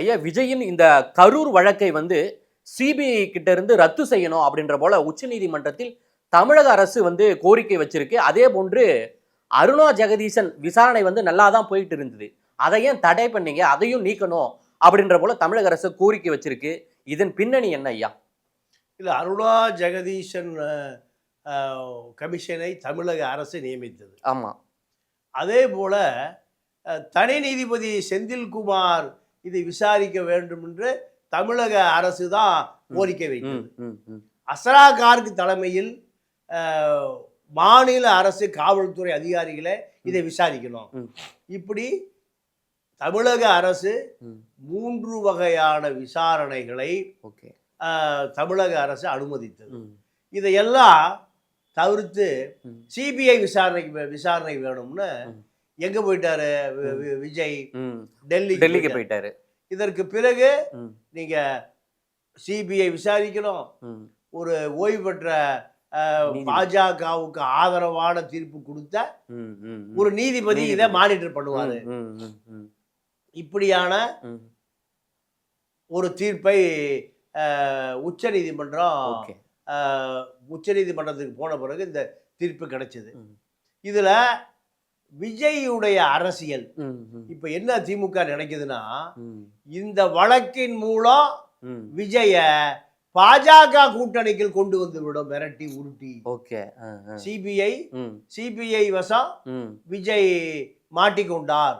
ஐயா விஜயின் இந்த கரூர் வழக்கை வந்து சிபிஐ கிட்ட இருந்து ரத்து செய்யணும் அப்படின்ற போல உச்சநீதிமன்றத்தில் தமிழக அரசு வந்து கோரிக்கை வச்சிருக்கு. அதே போன்று அருணா ஜெகதீசன் விசாரணை வந்து நல்லா தான் போயிட்டு இருந்தது. அதை ஏன் தடை பண்ணீங்க? அதையும் நீக்கணும் அப்படின்ற போல தமிழக அரசு கோரிக்கை வச்சிருக்கு. இதன் பின்னணி என்ன ஐயா? இல்லை அருணா ஜெகதீசன் கமிஷனை தமிழக அரசு நியமித்தது. ஆமா. அதே போல தனி நீதிபதி செந்தில்குமார் இதை விசாரிக்க வேண்டும் என்று தமிழக அரசு தான் கோரிக்கை வைத்தது. அசரா கார்க் தலைமையில் மாநில அரசு காவல்துறை அதிகாரிகளை இதை விசாரிக்கணும். இப்படி தமிழக அரசு. மூன்று வகையான விசாரணைகளை தமிழக அரசு அனுமதித்தது இதையெல்லாம் தவிர்த்து. சிபிஐ விசாரணைக்கு விசாரணை வேணும்னு. எங்க போயிட்டாரு விஜய். டெல்லி டெல்லிக்கு போயிட்டாரு இதற்கு பிறகு நீங்க சிபிஐ விசாரிக்கணும். ஒரு ஓய்வு பெற்ற. பாஜகவுக்கு ஆதரவான தீர்ப்பு கொடுத்த. ஒரு நீதிபதி இதை. மானிட்டர் பண்ணுவாரு இப்படியான. ஒரு தீர்ப்பை உச்ச நீதிமன்றம் உச்ச நீதிமன்றத்துக்கு போன பிறகு இந்த தீர்ப்பு கிடைச்சது. இதுல விஜயுடைய அரசியல். இப்ப என்ன திமுக நினைக்குதுன்னா இந்த வழக்கின் மூலம். விஜய பாஜக கூட்டணிக்கு கொண்டு வந்து விடும் மிரட்டி உருட்டி. ஓகே. சிபிஐ சிபிஐ வசம் விஜய் மாட்டிக்கொண்டார்.